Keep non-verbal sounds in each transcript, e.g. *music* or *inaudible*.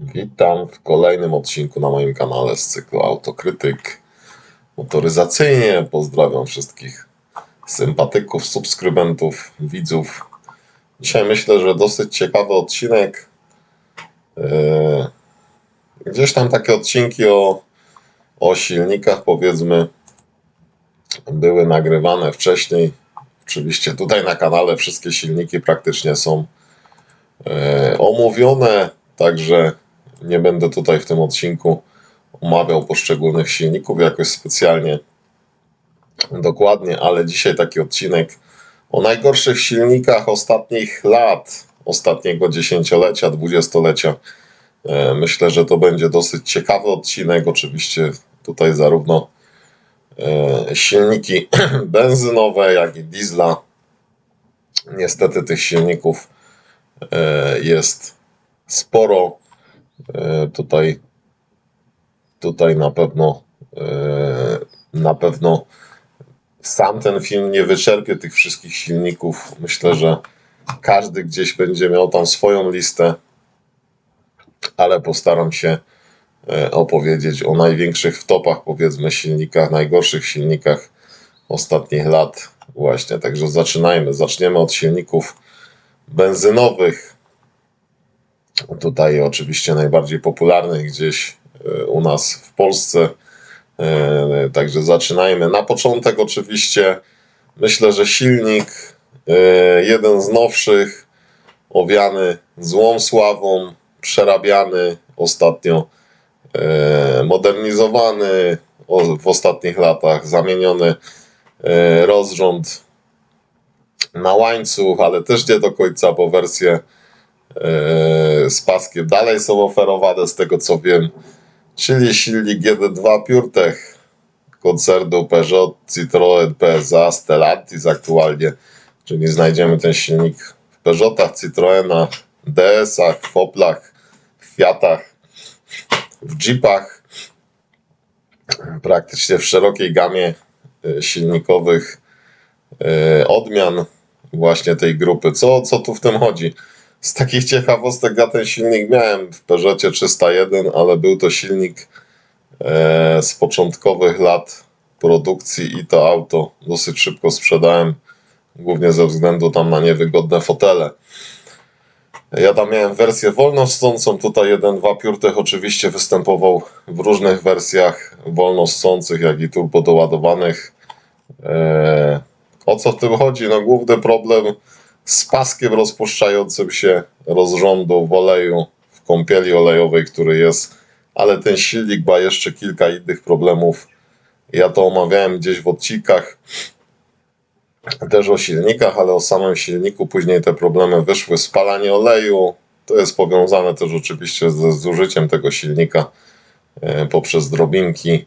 Witam w kolejnym odcinku na moim kanale z cyklu Autokrytyk motoryzacyjnie. Pozdrawiam wszystkich sympatyków, subskrybentów, widzów. Dzisiaj myślę, że dosyć ciekawy odcinek. Yy, Gdzieś tam takie odcinki o, o silnikach, powiedzmy, były nagrywane wcześniej. Oczywiście tutaj na kanale wszystkie silniki praktycznie są e, omówione, także nie będę tutaj w tym odcinku omawiał poszczególnych silników jakoś specjalnie dokładnie, ale dzisiaj taki odcinek o najgorszych silnikach ostatnich lat, ostatniego dziesięciolecia, dwudziestolecia. E, Myślę, że to będzie dosyć ciekawy odcinek. Oczywiście tutaj zarówno e, silniki *clears throat* benzynowe, jak i diesla. Niestety tych silników e, jest sporo. E, Tutaj, tutaj na pewno e, na pewno sam ten film nie wyczerpie tych wszystkich silników. Myślę, że każdy gdzieś będzie miał tam swoją listę, ale postaram się e, opowiedzieć o największych w topach, powiedzmy, silnikach, najgorszych silnikach ostatnich lat. Właśnie, także zaczynajmy. Zaczniemy od silników benzynowych. Tutaj oczywiście najbardziej popularnych gdzieś e, u nas w Polsce. E, Także zaczynajmy. Na początek oczywiście myślę, że silnik e, jeden z nowszych, owiany złą sławą, przerabiany ostatnio, modernizowany w ostatnich latach, zamieniony rozrząd na łańcuch, ale też nie do końca, bo wersje z paskiem dalej są oferowane z tego co wiem, czyli silnik 1.2 PureTech koncernu Peugeot, Citroën, PSA, Stellantis aktualnie, czyli znajdziemy ten silnik w Peugeotach, Citroenach, DS-ach, Fiatach, w Jeepach, praktycznie w szerokiej gamie e, silnikowych e, odmian właśnie tej grupy. Co, co tu w tym chodzi? Z takich ciekawostek ja ten silnik miałem w Peugeotie 301, ale był to silnik e, z początkowych lat produkcji i to auto dosyć szybko sprzedałem, głównie ze względu tam na niewygodne fotele. Ja tam miałem wersję wolnossącą, tutaj 1.2 PureTech oczywiście występował w różnych wersjach wolnossących, jak i turbo doładowanych. E, o co w tym chodzi? No główny problem z paskiem rozpuszczającym się rozrządu w oleju, w kąpieli olejowej, który jest, ale ten silnik ma jeszcze kilka innych problemów. Ja to omawiałem gdzieś w odcinkach też o silnikach, ale o samym silniku później te problemy wyszły. Spalanie oleju, to jest powiązane też oczywiście ze zużyciem tego silnika e, poprzez drobinki.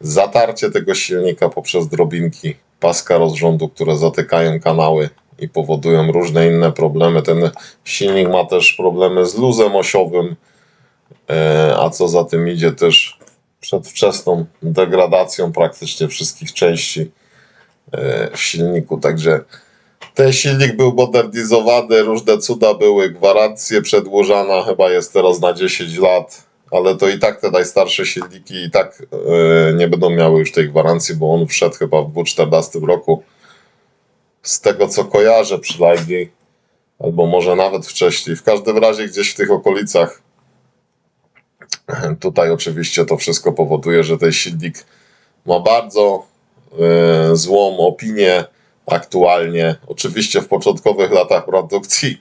Zatarcie tego silnika poprzez drobinki paska rozrządu, które zatykają kanały i powodują różne inne problemy. Ten silnik ma też problemy z luzem osiowym, e, a co za tym idzie też przedwczesną degradacją praktycznie wszystkich części e, w silniku. Także ten silnik był modernizowany, różne cuda były, gwarancje przedłużana, chyba jest teraz na 10 lat, ale to i tak te najstarsze silniki i tak e, nie będą miały już tej gwarancji, bo on wszedł chyba w 2014 roku. Z tego co kojarzę przynajmniej, albo może nawet wcześniej. W każdym razie gdzieś w tych okolicach. *clears throat* Tutaj oczywiście to wszystko powoduje, że ten silnik ma bardzo e, złą opinię aktualnie. Oczywiście w początkowych latach produkcji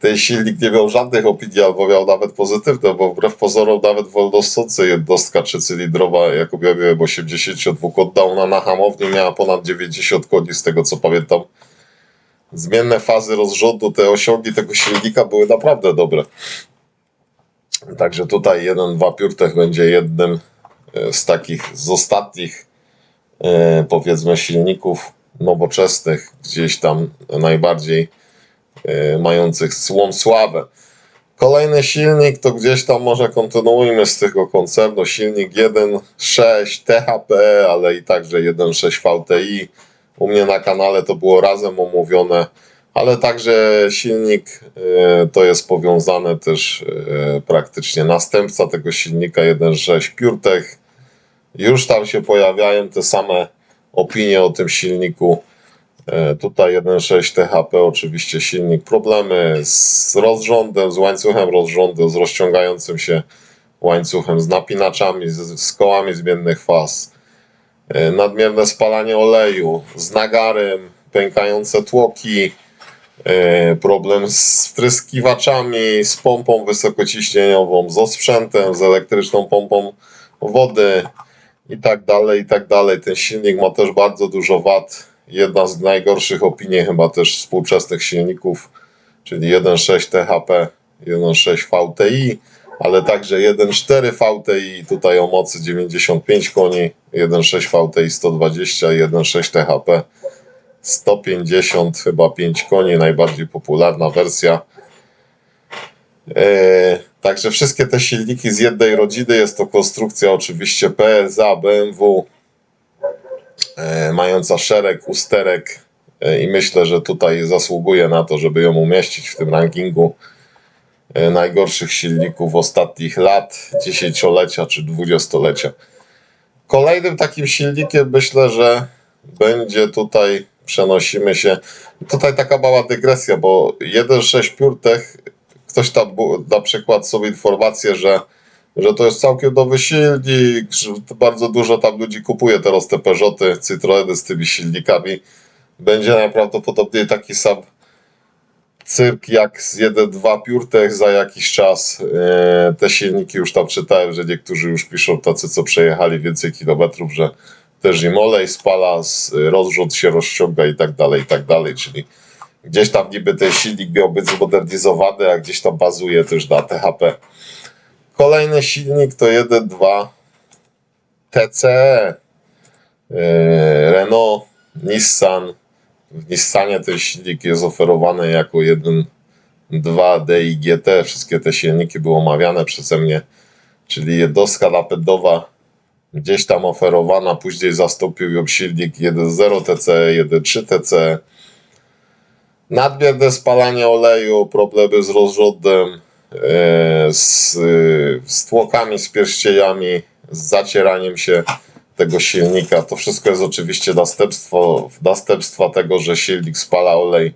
ten silnik nie miał żadnych opinii, albo miał nawet pozytywne, bo wbrew pozorom nawet wolnossąca jednostka trzycylindrowa, jaką ja miałem 82 ona na hamowni miała ponad 90 koni, z tego co pamiętam. Zmienne fazy rozrządu, te osiągi tego silnika były naprawdę dobre. Także tutaj 1.2 PureTech będzie jednym e, z takich, z ostatnich e, powiedzmy silników nowoczesnych, gdzieś tam najbardziej e, mających złą sławę. Kolejny silnik to gdzieś tam może kontynuujmy z tego koncernu. Silnik 1.6 THP, ale i także 1.6 VTI. U mnie na kanale to było razem omówione. ale także silnik e, to jest powiązane też e, praktycznie następca tego silnika 1.6 PureTech. Już tam się pojawiają te same opinie o tym silniku. E, Tutaj 1.6 THP oczywiście silnik problemy z rozrządem, z łańcuchem rozrządu, z rozciągającym się łańcuchem, z napinaczami, z, z kołami zmiennych faz. E, Nadmierne spalanie oleju, z nagarem, pękające tłoki, e, problem z wtryskiwaczami, z pompą wysokociśnieniową, z osprzętem, z elektryczną pompą wody i tak dalej, i tak dalej. Ten silnik ma też bardzo dużo wad. Jedna z najgorszych opinii chyba też współczesnych silników, czyli 1.6 THP, 1.6 VTI, ale także 1.4 VTI, tutaj o mocy 95 koni, 1.6 VTI 120 i 1.6 THP 150 chyba 5 koni, najbardziej popularna wersja. E, Także wszystkie te silniki z jednej rodziny, jest to konstrukcja oczywiście PSA, BMW, e, mająca szereg usterek e, i myślę, że tutaj zasługuje na to, żeby ją umieścić w tym rankingu e, najgorszych silników ostatnich lat, dziesięciolecia czy dwudziestolecia. Kolejnym takim silnikiem myślę, że będzie tutaj, przenosimy się, tutaj taka mała dygresja, bo 1.6 PureTech, ktoś tam na przykład sobie informację, że, że to jest całkiem nowy silnik, że bardzo dużo tam ludzi kupuje teraz te Peugeoty, Citroeny z tymi silnikami. Będzie najprawdopodobniej taki sam cyrk jak z 1.2 PureTech za jakiś czas. E, Te silniki już tam czytałem, że niektórzy już piszą tacy, co przejechali więcej kilometrów, że też im olej spala, rozrzut się rozciąga i tak dalej, i tak dalej, czyli gdzieś tam niby ten silnik miał być zmodernizowany, a gdzieś tam bazuje też na THP. Kolejny silnik to 1.2 TCE. E, Renault, Nissan. W Nissanie ten silnik jest oferowany jako 1.2 DIGT. Wszystkie te silniki były omawiane przeze mnie, czyli jednostka napędowa gdzieś tam oferowana, później zastąpił ją silnik 1.0 TCE, 1.3 TCE. Nadmierne spalanie oleju, problemy z rozrządem, e, z, z tłokami, z pierścieniami, z zacieraniem się tego silnika. To wszystko jest oczywiście następstwo, następstwa tego, że silnik spala olej.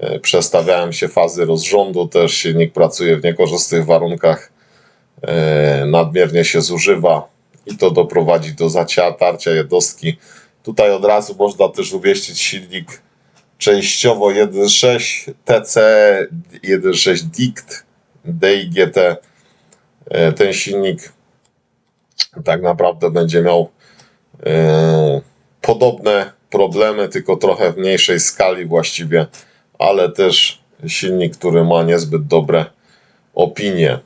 E, Przestawiają się fazy rozrządu, też silnik pracuje w niekorzystnych warunkach, e, nadmiernie się zużywa i to doprowadzi do zatarcia jednostki. Tutaj od razu można też umieścić silnik częściowo 1.6 TC, 1.6 DICT, DIGT. E, Ten silnik tak naprawdę będzie miał e, podobne problemy, tylko trochę w mniejszej skali właściwie, ale też silnik, który ma niezbyt dobre opinie.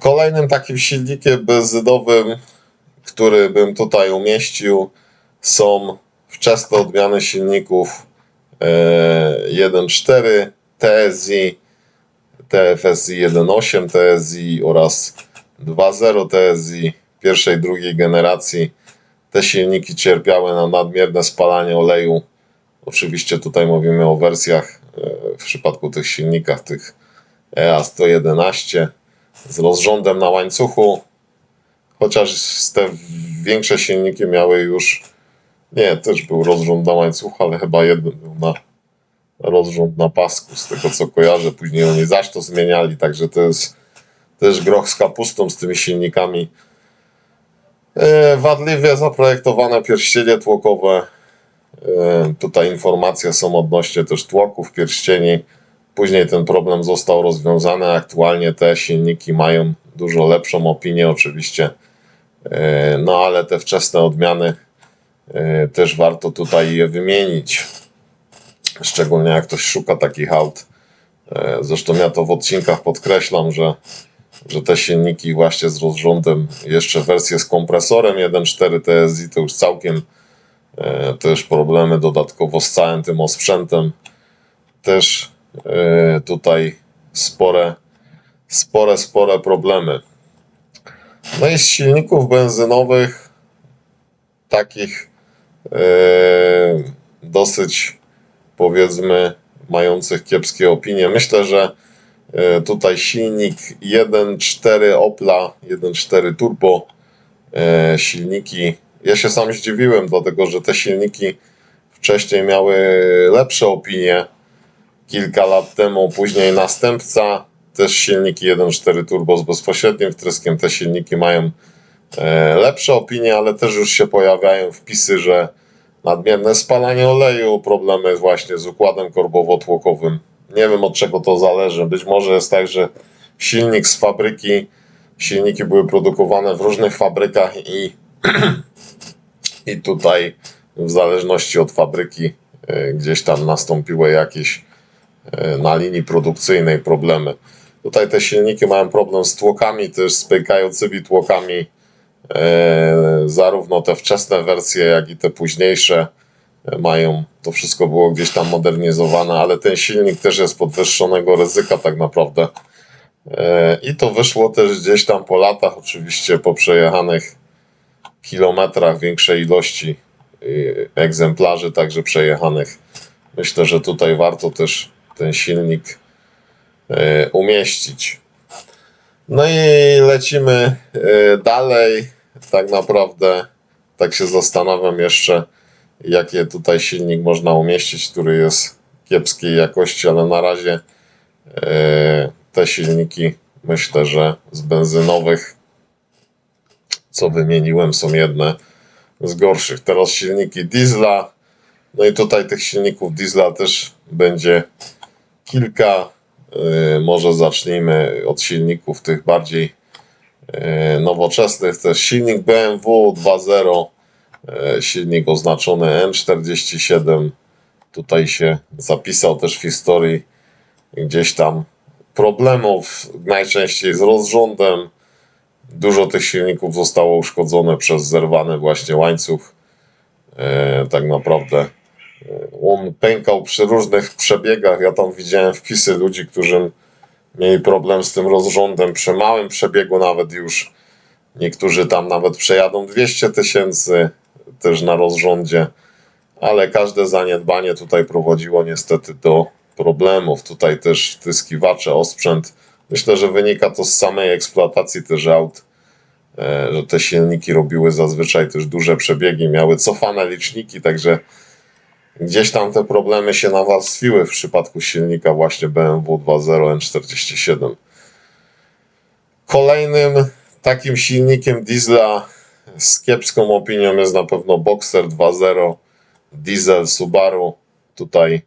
Kolejnym takim silnikiem benzynowym, który bym tutaj umieścił, są wczesne odmiany silników 1.4 TSI, TFSI 1.8 TSI oraz 2.0 TSI pierwszej, drugiej generacji. Te silniki cierpiały na nadmierne spalanie oleju. Oczywiście tutaj mówimy o wersjach e, w przypadku tych silnikach, tych E EA111 z rozrządem na łańcuchu, chociaż te większe silniki miały już, nie, też był rozrząd na łańcuchu, ale chyba jeden był na rozrząd na pasku, z tego co kojarzę, później oni zaś to zmieniali, także to jest też groch z kapustą z tymi silnikami. E, Wadliwie zaprojektowane pierścienie tłokowe. E, Tutaj informacje są odnośnie też tłoków pierścieni. Później ten problem został rozwiązany. Aktualnie te silniki mają dużo lepszą opinię, oczywiście. E, No ale te wczesne odmiany też warto tutaj je wymienić. Szczególnie jak ktoś szuka takich aut. E, Zresztą ja to w odcinkach podkreślam, że, że te silniki właśnie z rozrządem, jeszcze wersje z kompresorem 1.4 TSI to już całkiem e, też problemy dodatkowo z całym tym osprzętem. Też e, tutaj spore, spore, spore problemy. No i z silników benzynowych takich e, dosyć powiedzmy mających kiepskie opinie. Myślę, że e, tutaj silnik 1.4 Opla, 1.4 Turbo, e, silniki. Ja się sam zdziwiłem, dlatego że te silniki wcześniej miały lepsze opinie kilka lat temu, później następca, też silniki 1.4 turbo z bezpośrednim wtryskiem, te silniki mają lepsze opinie, ale też już się pojawiają wpisy, że nadmierne spalanie oleju, problemy właśnie z układem korbowo-tłokowym. Nie wiem od czego to zależy. Być może jest tak, że silnik z fabryki, silniki były produkowane w różnych fabrykach i, *clears throat* i tutaj w zależności od fabryki e, gdzieś tam nastąpiły jakieś e, na linii produkcyjnej problemy. Tutaj te silniki mają problem z tłokami, też z tłokami. E, Zarówno te wczesne wersje, jak i te późniejsze e, mają. To wszystko było gdzieś tam modernizowane, ale ten silnik też jest podwyższonego ryzyka, tak naprawdę. E, I to wyszło też gdzieś tam po latach, oczywiście po przejechanych kilometrach większej ilości egzemplarzy, także przejechanych. Myślę, że tutaj warto też ten silnik umieścić. No i lecimy e, dalej. Tak naprawdę, tak się zastanawiam jeszcze, jakie tutaj silnik można umieścić, który jest kiepskiej jakości, ale na razie e, te silniki myślę, że z benzynowych, co wymieniłem, są jedne z gorszych. Teraz silniki diesla. No i tutaj tych silników diesla też będzie kilka. Yy, Może zacznijmy od silników tych bardziej yy, nowoczesnych. To jest silnik BMW 2.0, yy, silnik oznaczony N47. Tutaj się zapisał też w historii gdzieś tam problemów, najczęściej z rozrządem. Dużo tych silników zostało uszkodzone przez zerwany właśnie łańcuch. Tak naprawdę on pękał przy różnych przebiegach. Ja tam widziałem wpisy ludzi, którzy mieli problem z tym rozrządem przy małym przebiegu nawet już. Niektórzy tam nawet przejadą 200 tysięcy też na rozrządzie, ale każde zaniedbanie tutaj prowadziło niestety do problemów. Tutaj też wtyskiwacze, osprzęt. Myślę, że wynika to z samej eksploatacji też aut, e, że te silniki robiły zazwyczaj też duże przebiegi, miały cofane liczniki, także gdzieś tam te problemy się nawarstwiły w przypadku silnika właśnie BMW 2.0 N47. Kolejnym takim silnikiem diesla z kiepską opinią jest na pewno Boxer 2.0 diesel Subaru. Tutaj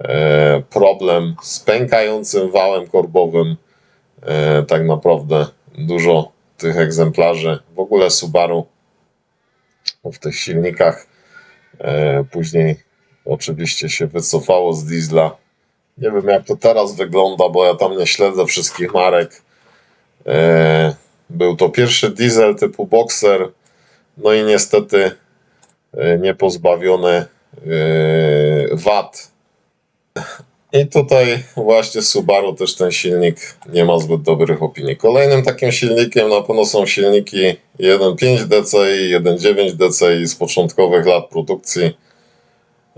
e, problem z pękającym wałem korbowym. E, tak naprawdę dużo tych egzemplarzy. W ogóle Subaru w tych silnikach e, później oczywiście się wycofało z diesla. Nie wiem jak to teraz wygląda, bo ja tam nie śledzę wszystkich marek. E, był to pierwszy diesel typu Boxer. No i niestety e, nie pozbawiony e, wad. I tutaj właśnie Subaru też ten silnik nie ma zbyt dobrych opinii. Kolejnym takim silnikiem na pewno są silniki 1.5 DCI, 1.9 DCI z początkowych lat produkcji.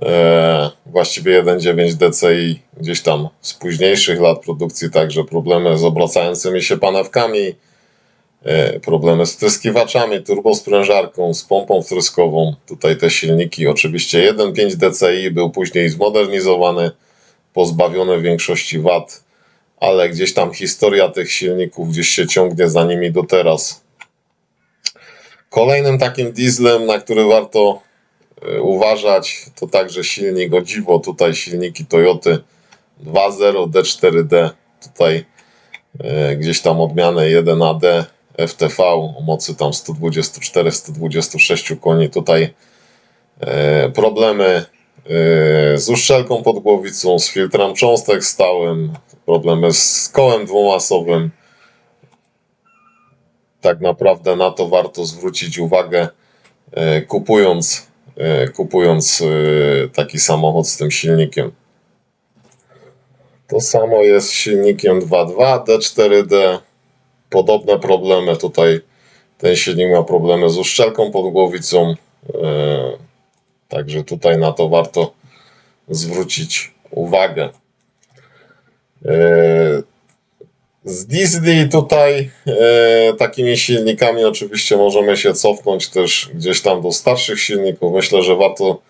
E, właściwie 1.9 DCI gdzieś tam z późniejszych lat produkcji, także problemy z obracającymi się panewkami, e, problemy z wtryskiwaczami, turbosprężarką, z pompą wtryskową. Tutaj te silniki, oczywiście 1.5 DCI był później zmodernizowany, pozbawiony większości wad, ale gdzieś tam historia tych silników gdzieś się ciągnie za nimi do teraz. Kolejnym takim dieslem, na który warto uważać, to także silnik o dziwo, tutaj silniki Toyoty 2.0 D4D, tutaj e, gdzieś tam odmianę 1AD FTV o mocy tam 124-126 koni, tutaj e, problemy z uszczelką pod głowicą, z filtrem cząstek stałym, problemy z kołem dwumasowym. Tak naprawdę na to warto zwrócić uwagę, kupując, kupując e, taki samochód z tym silnikiem. To samo jest z silnikiem 2.2 D4D. Podobne problemy tutaj. Ten silnik ma problemy z uszczelką pod głowicą. e, Także tutaj na to warto zwrócić uwagę. Z diesli tutaj e, takimi silnikami oczywiście możemy się cofnąć też gdzieś tam do starszych silników. Myślę, że warto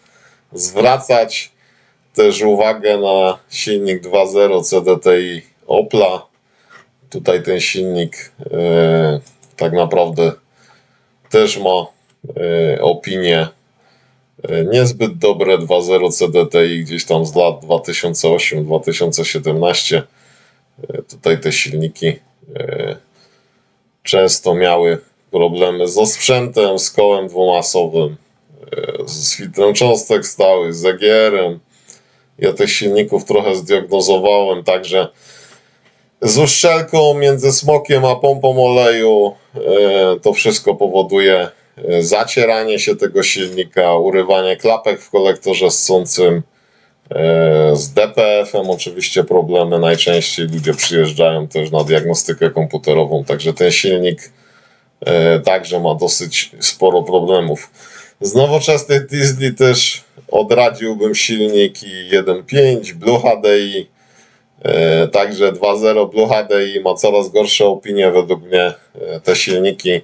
zwracać też uwagę na silnik 2.0 CDTI Opla. Tutaj ten silnik e, tak naprawdę też ma e, opinie e, niezbyt dobre 2.0 CDTI gdzieś tam z lat 2008-2017. E, Tutaj te silniki e, często miały problemy z osprzętem, z kołem dwumasowym, e, z filtrem cząstek stałych, z EGR-em. Ja tych silników trochę zdiagnozowałem, także z uszczelką między smokiem a pompą oleju to wszystko powoduje zacieranie się tego silnika, urywanie klapek w kolektorze ssącym. E, Z DPF-em oczywiście problemy. Najczęściej ludzie przyjeżdżają też na diagnostykę komputerową, także ten silnik e, także ma dosyć sporo problemów. Z nowoczesnych diesli też odradziłbym silniki 1.5 Blue HDI. E, Także 2.0 Blue HDI ma coraz gorsze opinie według mnie. Te silniki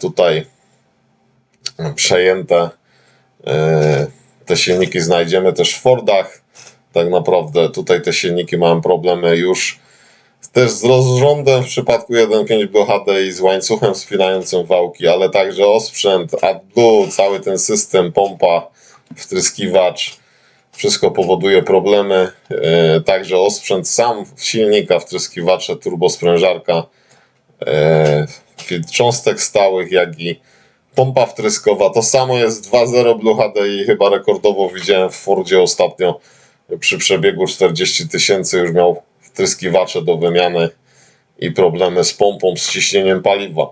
tutaj przejęte. Te silniki znajdziemy też w Fordach. Tak naprawdę tutaj te silniki mają problemy już też z rozrządem w przypadku 1.5 Blue HDI, z łańcuchem spinającym wałki, ale także osprzęt, AdBlue, cały ten system, pompa, wtryskiwacz, wszystko powoduje problemy. E, Także osprzęt sam silnika, wtryskiwacze, turbosprężarka, e, cząstek stałych, jak i pompa wtryskowa. To samo jest 2.0 Blue HDI, chyba rekordowo widziałem w Fordzie ostatnio przy przebiegu 40 tysięcy już miał wtryskiwacze do wymiany i problemy z pompą, z ciśnieniem paliwa.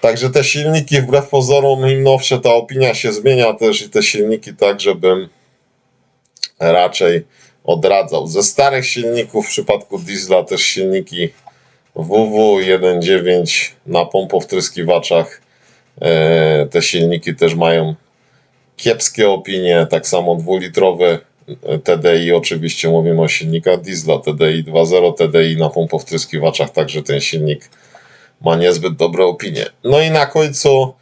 Także te silniki, wbrew pozorom, im nowsze ta opinia się zmienia też i te silniki tak, żebym raczej odradzał. Ze starych silników w przypadku diesla też silniki WW 1.9 na pompowtryskiwaczach. E, Te silniki też mają kiepskie opinie, tak samo dwulitrowe TDI, oczywiście mówimy o silnikach diesla, TDI 2.0, TDI na pompowtryskiwaczach, także ten silnik ma niezbyt dobre opinie. No i na końcu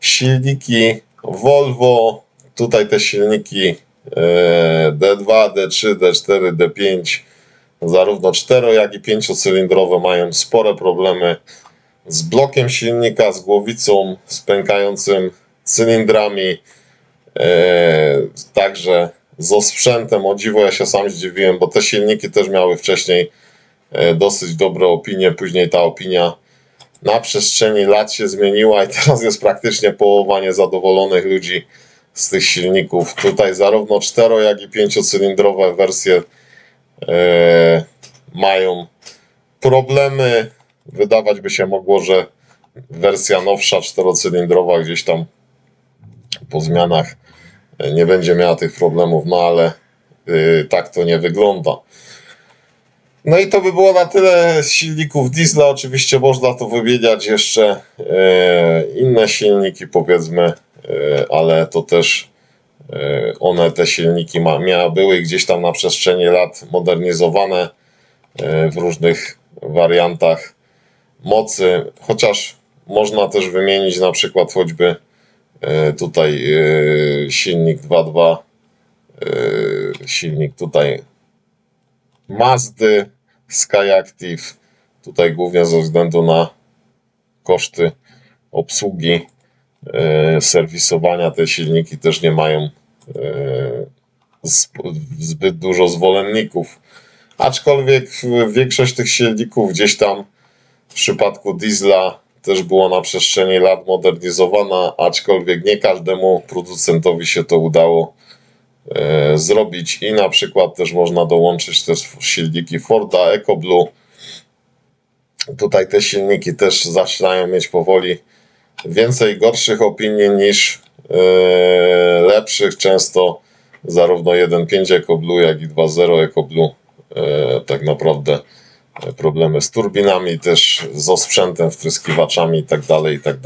silniki Volvo, tutaj te silniki e, D2, D3, D4, D5, zarówno 4 jak i 5-cylindrowe mają spore problemy z blokiem silnika, z głowicą, z pękającym cylindrami, e, także z osprzętem. O dziwo ja się sam zdziwiłem, bo te silniki też miały wcześniej e, dosyć dobre opinie, później ta opinia na przestrzeni lat się zmieniła i teraz jest praktycznie połowa niezadowolonych ludzi z tych silników. Tutaj zarówno 4 jak i 5-cylindrowe wersje e, mają problemy. Wydawać by się mogło, że wersja nowsza, czterocylindrowa gdzieś tam po zmianach e, nie będzie miała tych problemów, no ale y, tak to nie wygląda. No i to by było na tyle silników diesla. Oczywiście można tu wymieniać jeszcze e, inne silniki, powiedzmy, e, ale to też e, one, te silniki ma, miały, były gdzieś tam na przestrzeni lat modernizowane e, w różnych wariantach mocy, chociaż można też wymienić na przykład choćby e, tutaj e, silnik 2.2, e, silnik tutaj Mazdy Skyactiv, tutaj głównie ze względu na koszty obsługi, serwisowania te silniki też nie mają zb- zbyt dużo zwolenników. Aczkolwiek większość tych silników gdzieś tam w przypadku diesla też było na przestrzeni lat modernizowana, aczkolwiek nie każdemu producentowi się to udało e, zrobić i na przykład też można dołączyć też silniki Forda EcoBlue. Tutaj te silniki też zaczynają mieć powoli więcej gorszych opinii niż e, lepszych. Często zarówno 1.5 EcoBlue, jak i 2.0 EcoBlue e, tak naprawdę problemy z turbinami, też z osprzętem, wtryskiwaczami i tak dalej, i tak.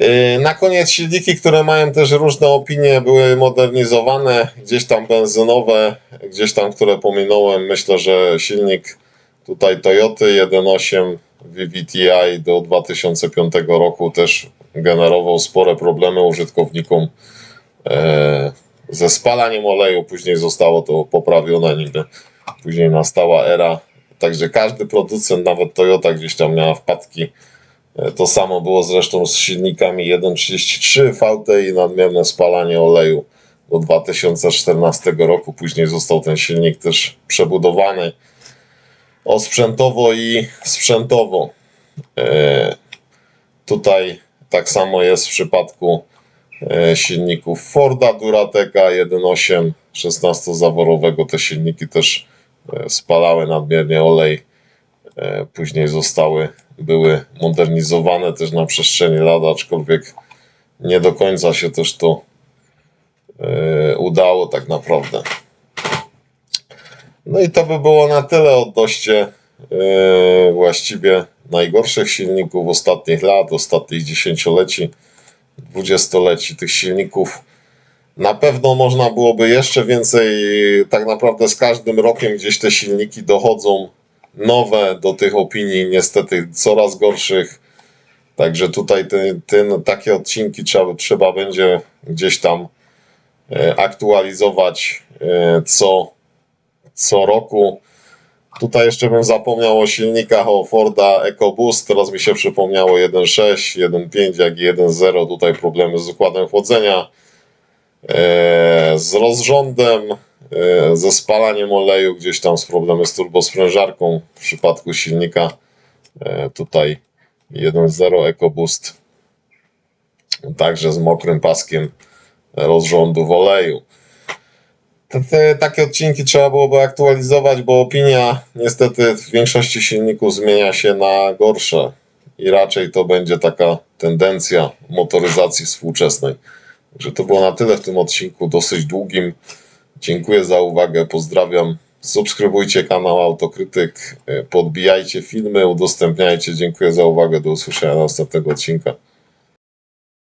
Yy, Na koniec silniki, które mają też różne opinie, były modernizowane, gdzieś tam benzynowe, gdzieś tam, które pominąłem. Myślę, że silnik tutaj Toyoty 1.8 VVTi do 2005 roku też generował spore problemy użytkownikom e, ze spalaniem oleju. Później zostało to poprawione, niby później nastała era. Także każdy producent, nawet Toyota gdzieś tam miała wpadki. E, To samo było zresztą z silnikami 1.33 VTI, nadmierne spalanie oleju do 2014 roku. Później został ten silnik też przebudowany osprzętowo i sprzętowo. E, Tutaj tak samo jest w przypadku e, silników Forda Durateka 1.8 16-zaworowego. Te silniki też spalały nadmiernie olej. E, Później zostały, były modernizowane też na przestrzeni lat, aczkolwiek nie do końca się też to e, udało tak naprawdę. No i to by było na tyle odnośnie e, właściwie najgorszych silników ostatnich lat, ostatnich dziesięcioleci, dwudziestoleci tych silników. Na pewno można byłoby jeszcze więcej, tak naprawdę z każdym rokiem gdzieś te silniki dochodzą nowe do tych opinii, niestety coraz gorszych. Także tutaj ty, ty, takie odcinki trzeba, trzeba będzie gdzieś tam e, aktualizować e, co, co roku. Tutaj jeszcze bym zapomniał o silnikach o Forda EcoBoost. Teraz mi się przypomniało 1.6, 1.5, jak i 1.0. Tutaj problemy z układem chłodzenia, z rozrządem, e, ze spalaniem oleju, gdzieś tam z problemy z turbosprężarką w przypadku silnika. E, tutaj 1.0 EcoBoost. Także z mokrym paskiem rozrządu w oleju. Te, te, takie odcinki trzeba byłoby aktualizować, bo opinia niestety w większości silników zmienia się na gorsze i raczej to będzie taka tendencja motoryzacji współczesnej. Także to było na tyle w tym odcinku, dosyć długim. Dziękuję za uwagę, pozdrawiam. Subskrybujcie kanał Autokrytyk, podbijajcie filmy, udostępniajcie. Dziękuję za uwagę, do usłyszenia następnego odcinka.